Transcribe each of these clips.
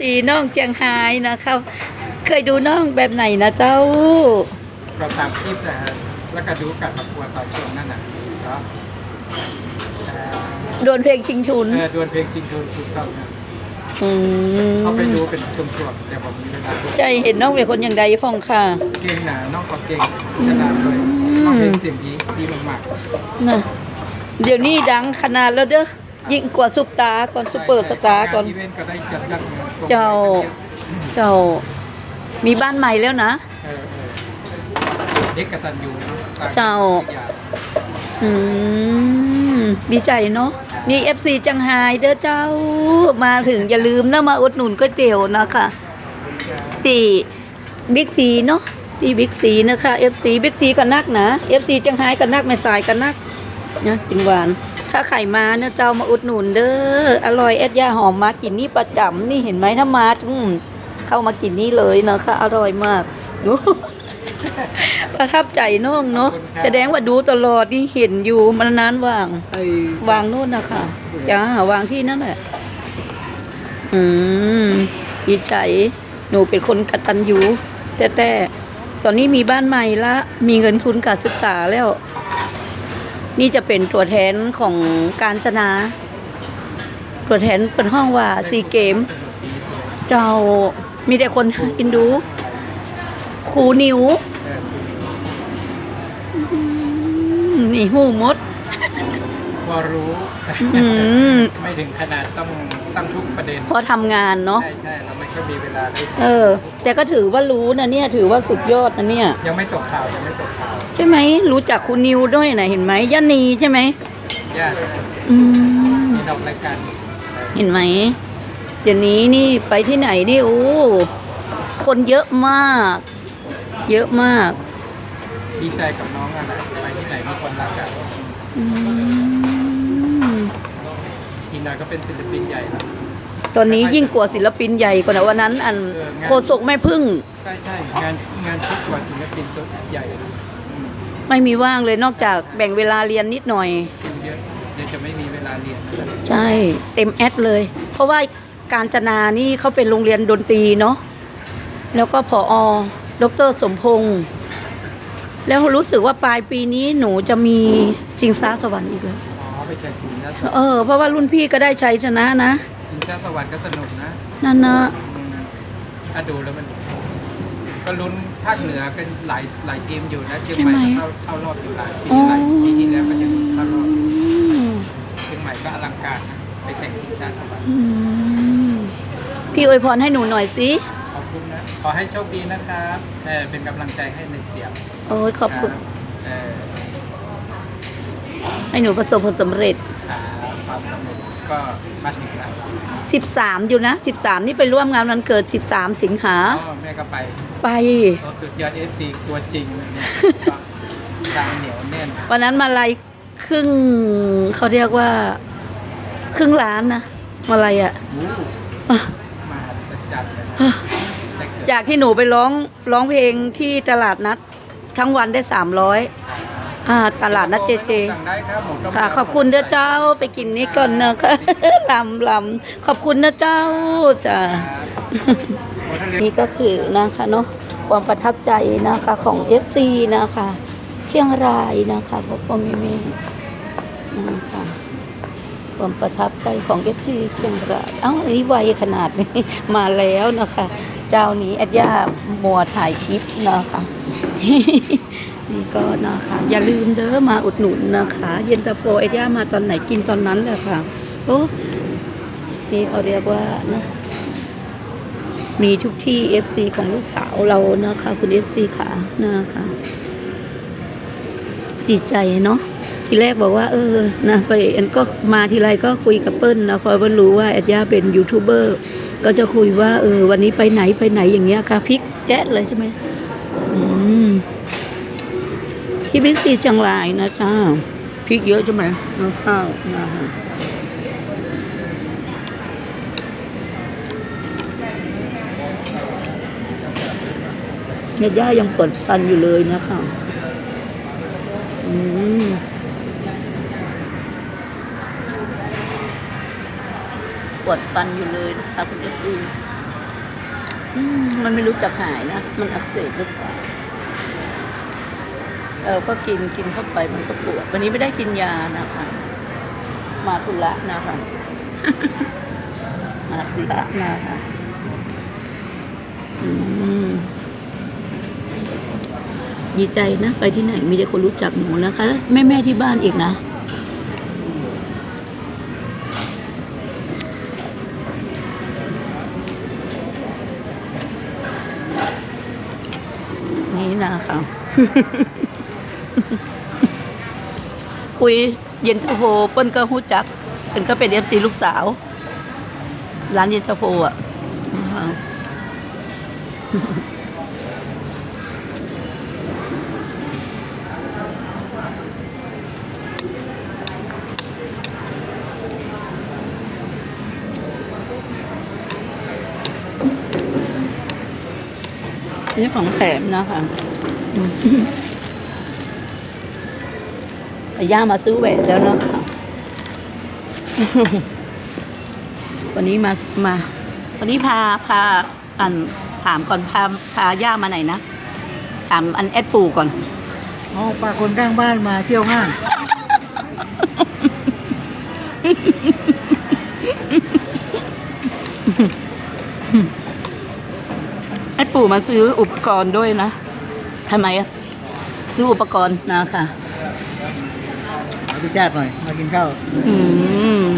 สีน้องเจียงไฮ้นะครับ เคยดูน้องแบบไหนนะเจ้า ก็ตามคลิปนะฮะแล้วก็ดูการประกวดตอนช่วงนั้นน่ะก็เอ่อโดนเพลงชิงชุน เออดวลเพลงชิงทุนถูกต้องนะอืม เขาไปดูเป็นช่วงๆแต่ผมมีเวลาดูใจเห็นน้องเป็นคนอย่างใดพ่องค่ะเก่งหนาน้องก็เก่งฉลาดด้วยน้องเพลงเสียงดีดีมากนะเดี๋ยวนี้ดังขนาดแล้วเด้อ ยิ่งกว่าซุปตาร์ก่อนๆซุปเปอร์สตาร์ก่อนงอีเวนต์ก็ได้จัดยัดเงินเจ้า เจ้า มีบ้านใหม่แล้วนะ เออเออเด็กกตัญญูเนอะสร้งเจ้าอย่างอืม ดีใจเนาะ นี่ FC จังไฮเด้อเจ้า มาถึงอย่าลืมนะมาอุดหนุนก๋วยเตี๋ยวนะคะที่บิ๊กซีเนาะที่บิ๊กซีนะคะ FC บิ๊กซีกันนักนะ FC จังไฮกันนักไม่สายกันนักนะกินหวาน ถ้าไข่มาเนี่ยเจ้ามาอุดหนุนเด้ออร่อยแอดยาหอมมากินนี่ประจำนี่เห็นไหมถ้ามาอืมเข้ามากินนี่เลยนะคะอร่อยมากดูประทับใจน้องเนาะแสดงว่าดูตลอดนี่เห็นอยู่มันนานว่างไอ้วางนู่นนะคะจ้าวางที่นั่นแหละอืมดีใจ หนูเป็นคนกตัญญูแต่แต่ตอนนี้มีบ้านใหม่ละ มีเงินทุนการศึกษาแล้ว นี่จะเป็นตัวแทนของการจนา ตัวแทนเป็นห้องว่าซีเกม เจ้ามีแต่คนอินดูครูนิวนี่หูมด พอรู้ อืมไม่ถึงขนาดต้องตั้งทุกประเด็น พอทำงานเนาะ ใช่ใช่เราไม่ค่อยมีเวลาเลยเออ แต่ก็ถือว่ารู้นะเนี่ย ถือว่าสุดยอดนะเนี่ย ยังไม่ตกข่าวยังไม่ตกข่าวใช่ไหม รู้จักคุณนิวด้วยนะเห็นไหมย่านีใช่ไหมยากอืม มีดอกรายการเออเห็นไหม เดี๋ยวนี้นี่ไปที่ไหนนี่โอ้คนเยอะมาก เยอะมากดีใจกับน้องอะไรไปที่ไหนมีคนรักกันอืม อีกหน่อยก็เป็นศิลปินใหญ่แล้วตอนนี้ยิ่งกว่าศิลปินใหญ่กว่านะวันนั้น อันเอองานโคศกแม่พึ่ง ใช่ใช่งานงานชุดกว่าศิลปินชุดใหญ่นะอืมไม่มีว่างเลยนอกจากแบ่งเวลาเรียนนิดหน่อยคิวเยอะเดี๋ยวจะไม่มีเวลาเรียนนะใช่เต็มแอดเลย เพราะว่าการจนานี่เขาเป็นโรงเรียนดนตรีเนาะแล้วก็ผอดรสมพงษ์แล้วรู้สึกว่าปลายปีนี้หนูจะมีชิงช้าสวรรค์อีกแล้ว อ๋อไปแข่งชิงช้าสวรรค์เออเพราะว่ารุ่นพี่ก็ได้ชัยชนะนะชิงช้าสวรรค์ก็สนุกนะนั่นนะอืมถ้าดูแล้วมัน ก็ลุ้นภาคเหนือกันหลายหลายทีมอยู่นะเชียงใหม่ก็เข้าเข้ารอบอยู่หลายปีหลายปีที่แล้วก็ยังเข้ารอบอยู่อืมเชียงใหม่ก็อลังการนะไปแข่งชิงช้าสวรรค์อืมพี่อวยพรให้หนูหน่อยสิขอบคุณนะขอให้โชคดีนะครับเออเป็นกำลังใจให้หนึ่งเสียงโอ้ยขอบคุณนะเออ ให้หนูประสบผลสำเร็จหาความสำเร็จก็มาถึงแล้ว13 อยู่นะ 13 นี่ไปร่วมงานวันเกิด 13 สิงหาอ๋อแม่ก็ไปไป โอ้สุดยอด FC ตัวจริงเลยเนี่ยก็ตามเหนียวแน่นวันนั้นมาลัยครึ่งเขาเรียกว่า ครึ่งล้านนะมาลัยอะวู้อะ มหัศจรรย์เลยได้เกิดจากที่หนูไปร้องร้องเพลงที่ตลาดนัด ทั้งวันได้สามร้ อยอ่าตลาดนัดเจเจ สั่งได้ครับหมูต้มค่ะ ขอบคุณเด้อเจ้าไปกินนี้ก่อนนะคะลำลำขอบคุณนะเจ้าจ้าครับโอ้ถ้าเรียนนี่ก็คือนะคะเนาะความประทับใจนะคะของ FC นะคะ เชียงรายนะคะพ่อพ่อแม่แม่นะคะความประทับใจของ FC เชียงรายเอ้าอันนี้ไวขนาดนี้ มาแล้วนะคะ เจ้านี้แอดย่ามัวถ่ายคลิปนะคะ นี่ก็นะคะอย่าลืมเด้อมาอุดหนุนนะคะ เย็นตาโฟแอดย่ามาตอนไหนกินตอนนั้นแหละค่ะโอ้นี่เขาเรียกว่านะมีทุกที่ FC ของลูกสาวเรานะคะ คุณ FC ค่ะนะคะดีใจเนาะทีแรกบอกว่า เออนะไปแอนก็มาทีไรก็คุยกับเปิ้ลนะคอยว่ารู้ว่าแอดย่าเป็นยูทูบเบอร์ก็จะคุยว่าเออวันนี้ไปไหนไปไหนอย่างเงี้ยค่ะพลิกแจ๊ดเลยใช่ไหม ที่บิ๊กซีจังรายนะจ้าพริกเยอะใช่ไหมเอาข้าวนะคะเนี่ยย่ายังเปวดฟันอยู่เลยนะคะอืมปวดฟันอยู่เลยนะคะคุณเอฟซีมมันไม่รู้จักหายนะ มันอักเสบหรือเปล่า เราก็กินกินเข้าไปมันก็ปวด วันนี้ไม่ได้กินยานะคะ มาธุระนะคะ มาธุระนะคะอืมดีใจนะ ไปที่ไหนมีแต่คนรู้จักหนูนะคะ แม่แม่ที่บ้านอีกนะนี่นะคะ คุยเย็นตาโฟเปิ้ลก็หู้จักเปิ้ลก็เป็นเอฟซีลูกสาว ร้านเย็นตาโฟอะอ่าอันนี้ของแถมนะคะ แต่ย่ามาซื้อแหวนแล้วนะคะวันนี้มามาวันนี้พาพาอันถามก่อนพาพาย่ามาไหนนะถามอันแอดปูก่อนเอาปลาคนข้างบ้านมาเที่ยวห้างแอดปูมาซื้ออุปกรณ์ด้วยนะทำไมอะซื้ออุปกรณ์นะคะเอา พิชาติหน่อย มากินข้าว อืม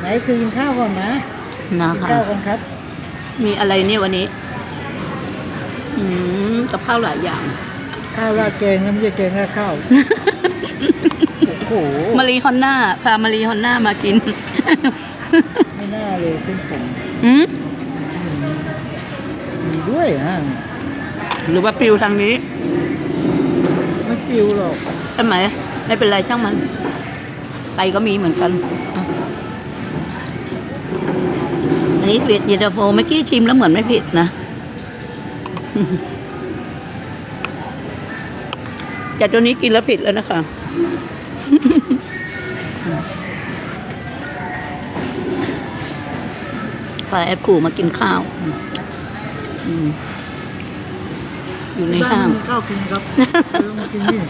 ไหนคือกินข้าวก่อนนะนะกินคะข้าวก่อนครับมีอะไรเนี่ยวันนี้ อืมกับข้าวหลายอย่าง ข้าวราดแกงนะไม่ใช่แกงราดข้าวโอ้โหมารีฮอนน่าพามารีฮอนน่ามากิน ไม่น่าเลยเส้นผมอืมมีด้วยฮะ หรือว่าปลิวทางนี้ ไม่ปิวหรอกใช่ไหมไม่เป็นไรช่างมัน ไปก็มีเหมือนกันอะอันนี้เผ็ดเย็นตาโฟเมื่อกี้ชิมแล้วเหมือนไม่เผ็ดนะแต่ตัวนี้กินแล้วเผ็ดแล้วนะคะพาแอดปู่มากินข้าว อืม อยู่ในบ้าห้านงมีข้าวกินครับเออมากินนี่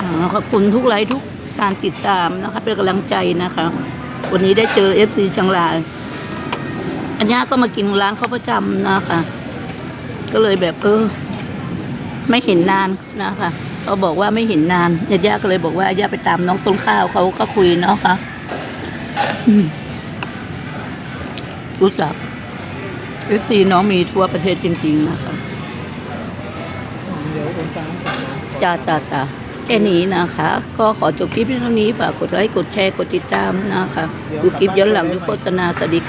อ่าขอบคุณทุกไลค์ทุกการติดตามนะคะเป็นกำลังใจนะคะ วันนี้ได้เจอเอฟซีเชียงรายอัญญาก็มากินร้านเขาประจำนะคะ ก็เลยแบบเออ ไม่เห็นนานนะคะเขาบอกว่าไม่เห็นนานญาติญาก็เลยบอกว่าญาไปตามน้องต้นข้าวเขาก็คุยเนาะค่ะอืม รู้จักเอฟซีน้องมีทั่วประเทศจริง ๆ นะคะเดี๋ยวคนตามสั่งจ้าจ้าจ้าแค่นี้นะคะ ก็ขอจบคลิปเพียงเท่านี้ฝากกดไลค์กดแชร์กดติดตามนะคะ ดูคลิปย้อนหลังดูโฆษณาสวัสดีค่ะ